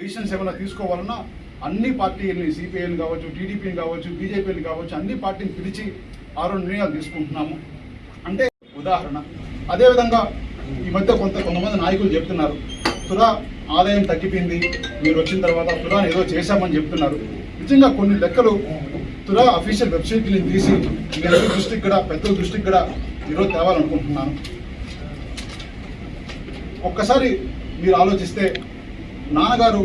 Decisions ఏమైనా తీసుకోవాలన్నా అన్ని పార్టీలని సిపిఐని కావచ్చు టీడీపీని కావచ్చు బీజేపీని కావచ్చు అన్ని పార్టీని పిలిచి ఆరు నిర్ణయాలు తీసుకుంటున్నాము. అంటే ఉదాహరణ అదేవిధంగా ఈ మధ్య కొంత కొంతమంది నాయకులు చెప్తున్నారు తురా ఆదాయం తగ్గిపోయింది మీరు వచ్చిన తర్వాత తురా ఏదో చేశామని చెప్తున్నారు. నిజంగా కొన్ని లెక్కలు తురా అఫీషియల్ వెబ్సైట్ని తీసి మీరు దృష్టికి కూడా పెద్దల దృష్టికి కూడా ఈరోజు తేవాలనుకుంటున్నాను. ఒక్కసారి మీరు ఆలోచిస్తే నాన్నగారు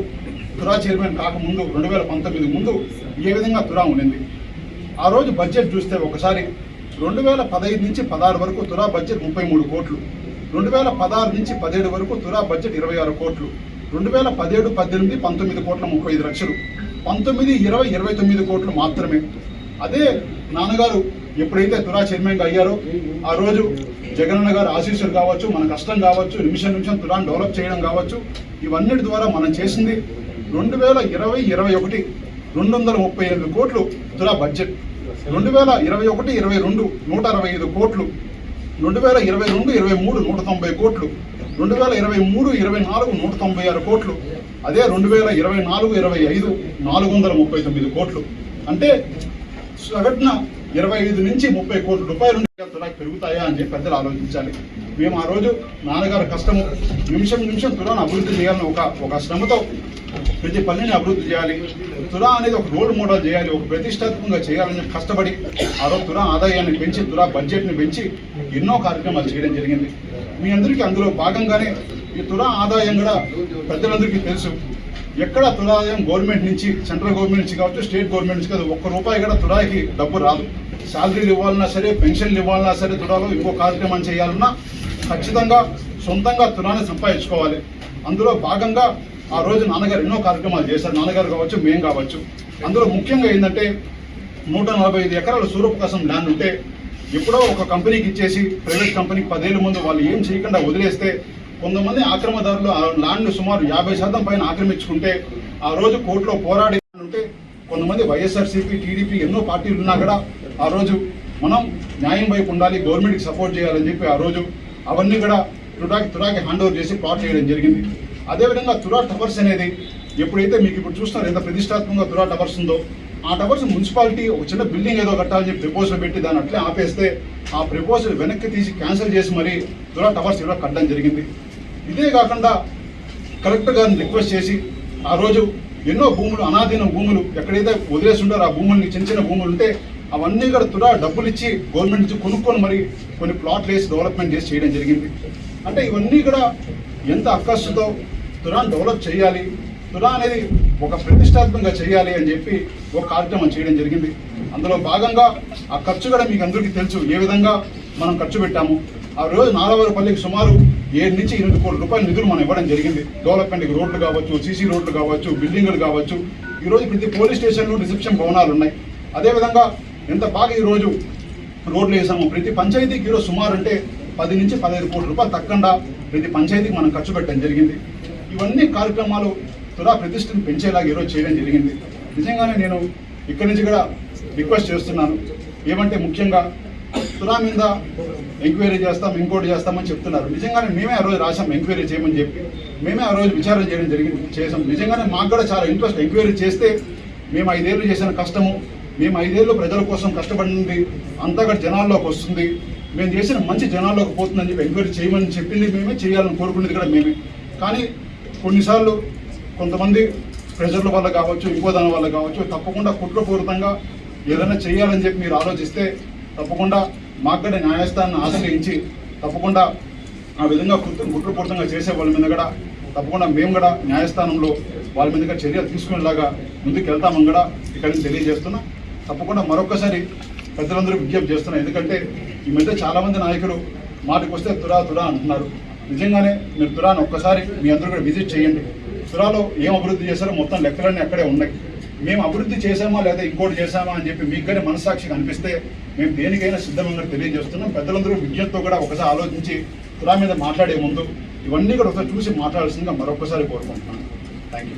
తురా చైర్మన్ కాకముందు రెండు వేల పంతొమ్మిది ముందు ఏ విధంగా తురా ఉండింది? ఆ రోజు బడ్జెట్ చూస్తే ఒకసారి రెండు వేల పదహైదు నుంచి పదహారు వరకు తురా బడ్జెట్ ముప్పై మూడు కోట్లు రెండు వేల పదహారు నుంచి పదిహేడు వరకు తురా బడ్జెట్ ఇరవై ఆరు కోట్లు రెండు వేల పదిహేడు పద్దెనిమిది పంతొమ్మిది కోట్ల ముప్పై ఐదు లక్షలు పంతొమ్మిది ఇరవై ఇరవై తొమ్మిది కోట్లు మాత్రమే. అదే నాన్నగారు ఎప్పుడైతే తురా చైర్మన్గా అయ్యారో ఆ రోజు జగనన్న గారు ఆశీస్సులు కావచ్చు మన కష్టం కావచ్చు నిమిషం నిమిషం తులాన్ని డెవలప్ చేయడం కావచ్చు ఇవన్నిటి ద్వారా మనం చేసింది రెండు వేల ఇరవై ఇరవై ఒకటి రెండు వందల ముప్పై ఎనిమిది కోట్లు తులా బడ్జెట్. రెండు వేల ఇరవై ఒకటి ఇరవై రెండు నూట అరవై ఐదు కోట్లు. రెండు వేల ఇరవై రెండు ఇరవై మూడు నూట తొంభై కోట్లు. రెండు వేల ఇరవై మూడు ఇరవై నాలుగు నూట తొంభై ఆరు కోట్లు. అదే రెండు వేల ఇరవై నాలుగు ఇరవై ఐదు నాలుగు వందల ముప్పై తొమ్మిది కోట్లు. అంటే సగటున ఇరవై ఐదు నుంచి ముప్పై కోట్ల రూపాయలు తులాకి పెరుగుతాయా అని చెప్పి పెద్దలు ఆలోచించాలి. మేము ఆ రోజు నాన్నగారు కష్టము నిమిషం నిమిషం తులాను అభివృద్ధి చేయాలని ఒక ఒక శ్రమతో ప్రతి పనిని అభివృద్ధి చేయాలి. తులా అనేది ఒక రోల్ మోడల్ చేయాలి ఒక ప్రతిష్టాత్మకంగా చేయాలని కష్టపడి ఆ రోజు తురా ఆదాయాన్ని పెంచి తులా బడ్జెట్ని పెంచి ఎన్నో కార్యక్రమాలు చేయడం జరిగింది. మీ అందరికీ అందులో భాగంగానే ఈ తులా ఆదాయం కూడా ప్రజలందరికీ తెలుసు. ఎక్కడ తులాయం గవర్నమెంట్ నుంచి సెంట్రల్ గవర్నమెంట్ నుంచి కావచ్చు స్టేట్ గవర్నమెంట్ నుంచి కాదు ఒక్క రూపాయి కూడా తులాయికి డబ్బు రాదు. శాలరీలు ఇవ్వాలన్నా సరే పెన్షన్లు ఇవ్వాలన్నా సరే తులాలో ఇంకో కార్యక్రమం చేయాలన్నా ఖచ్చితంగా సొంతంగా తులాన్ని సంపాదించుకోవాలి. అందులో భాగంగా ఆ రోజు నాన్నగారు ఎన్నో కార్యక్రమాలు చేశారు. నాన్నగారు కావచ్చు మేము కావచ్చు. అందులో ముఖ్యంగా ఏంటంటే నూట నలభై ఐదు ఎకరాల సూర్యప్రకాశం ల్యాండ్ ఉంటే ఎప్పుడో ఒక కంపెనీకి ఇచ్చేసి ప్రైవేట్ కంపెనీకి పదేళ్ళ ముందు వాళ్ళు ఏం చేయకుండా వదిలేస్తే కొంతమంది ఆక్రమదారులు ఆ ల్యాండ్ సుమారు యాభై శాతం పైన ఆక్రమించుకుంటే ఆ రోజు కోర్టులో పోరాడి ఉంటే కొంతమంది వైఎస్ఆర్సీపీ టీడీపీ ఎన్నో పార్టీలు ఉన్నా కూడా ఆ రోజు మనం న్యాయం వైపు ఉండాలి గవర్నమెంట్కి సపోర్ట్ చేయాలని చెప్పి ఆ రోజు అవన్నీ కూడా తురాకి తురాకి హ్యాండ్ ఓవర్ చేసి ప్లాట్ చేయడం జరిగింది. అదేవిధంగా తురా టవర్స్ అనేది ఎప్పుడైతే మీకు ఇప్పుడు చూస్తున్నారు ఎంత ప్రతిష్టాత్మకంగా తురా టవర్స్ ఉందో ఆ టవర్స్ మున్సిపాలిటీ ఒక చిన్న బిల్డింగ్ ఏదో కట్టాలని చెప్పి ప్రపోజల్ పెట్టి దాన్ని అట్లే ఆపేస్తే ఆ ప్రపోజల్ వెనక్కి తీసి క్యాన్సిల్ చేసి మరీ తురా టవర్స్ ఇలా కట్టడం జరిగింది. ఇదే కాకుండా కలెక్టర్ గారిని రిక్వెస్ట్ చేసి ఆ రోజు ఎన్నో భూములు అనాధీన భూములు ఎక్కడైతే వదిలేసి ఆ భూముల్ని చిన్న చిన్న భూములు ఉంటే అవన్నీ కూడా తురా డబ్బులు ఇచ్చి గవర్నమెంట్ నుంచి కొనుక్కొని మరి కొన్ని ప్లాట్లు వేసి డెవలప్మెంట్ చేసి చేయడం జరిగింది. అంటే ఇవన్నీ కూడా ఎంత అక్కస్సుతో తురాన్ డెవలప్ చేయాలి తురా అనేది ఒక ప్రతిష్టాత్మకంగా చేయాలి అని చెప్పి ఒక కార్యక్రమం చేయడం జరిగింది. అందులో భాగంగా ఆ ఖర్చు కూడా మీకు అందరికీ తెలుసు ఏ విధంగా మనం ఖర్చు పెట్టాము. ఆ రోజు నారావారిపల్లికి సుమారు ఏడు నుంచి ఎనిమిది కోట్ల రూపాయల నిధులు మనం ఇవ్వడం జరిగింది. డెవలప్మెంట్కి రోడ్లు కావచ్చు సీసీ రోడ్లు కావచ్చు బిల్డింగులు కావచ్చు. ఈరోజు ప్రతి పోలీస్ స్టేషన్లో రిసెప్షన్ భవనాలు ఉన్నాయి. అదేవిధంగా ఎంత బాగా ఈరోజు రోడ్లు వేసాము ప్రతి పంచాయతీకి ఈరోజు సుమారు అంటే పది నుంచి పదహైదు కోట్ల రూపాయలు తక్కకుండా ప్రతి పంచాయతీకి మనం ఖర్చు పెట్టడం జరిగింది. ఇవన్నీ కార్యక్రమాలు తురా ప్రతిష్టను పెంచేలాగా ఈరోజు చేయడం జరిగింది. నిజంగానే నేను ఇక్కడి నుంచి కూడా రిక్వెస్ట్ చేస్తున్నాను. ఏమంటే ముఖ్యంగా తురా మీద ఎంక్వైరీ చేస్తాం ఇంకోటి చేస్తామని చెప్తున్నారు. నిజంగానే మేమే ఆ రోజు రాసాం ఎంక్వైరీ చేయమని చెప్పి. మేమే ఆ రోజు విచారణ చేయడం జరిగింది చేసాం నిజంగానే మాకు కూడా చాలా ఇంట్రెస్ట్ ఎంక్వైరీ చేస్తే మేము ఐదేళ్ళు చేసిన కష్టము మేము ఐదేళ్ళు ప్రజల కోసం కష్టపడింది అంతా కూడా జనాల్లోకి వస్తుంది. మేము చేసిన మంచి జనాల్లోకి పోతుందని చెప్పి ఎంక్వైరీ చేయమని చెప్పింది మేమే చేయాలని కోరుకునేది కూడా మేమే. కానీ కొన్నిసార్లు కొంతమంది ప్రెజర్ల వల్ల కావచ్చు ఇంకో దాని వల్ల కావచ్చు తప్పకుండా కుట్రపూరితంగా ఏదైనా చేయాలని చెప్పి మీరు ఆలోచిస్తే తప్పకుండా మాకు కూడా న్యాయస్థానాన్ని ఆశ్రయించి తప్పకుండా ఆ విధంగా కుట్ర కుట్రపూరితంగా చేసే వాళ్ళ మీద కూడా తప్పకుండా మేము కూడా న్యాయస్థానంలో వాళ్ళ మీద కూడా చర్యలు తీసుకునేలాగా ముందుకు వెళ్తామని కూడా ఇక్కడ నుంచి తెలియజేస్తున్నా. తప్పకుండా మరొకసారి పెద్దలందరూ విజ్ఞప్తి చేస్తున్నాం. ఎందుకంటే ఈ మధ్య చాలామంది నాయకులు మాటకు వస్తే తురా తురా అంటున్నారు. నిజంగానే మీరు తురాను ఒక్కసారి మీ అందరూ కూడా విజిట్ చేయండి. తురాలో ఏం అభివృద్ధి చేశారో మొత్తం లెక్కలన్నీ అక్కడే ఉన్నాయి. మేము అభివృద్ధి చేశామా లేదా ఇంకోటి చేశామా అని చెప్పి మీకు కానీ మనసాక్షి కనిపిస్తే మేము దేనికైనా సిద్ధంగా తెలియజేస్తున్నాం. పెద్దలందరూ విజ్ఞతతో కూడా ఒకసారి ఆలోచించి తురా మీద మాట్లాడే ముందు ఇవన్నీ కూడా ఒకసారి చూసి మాట్లాడాల్సిందిగా మరొకసారి కోరుకుంటున్నాను. Thank you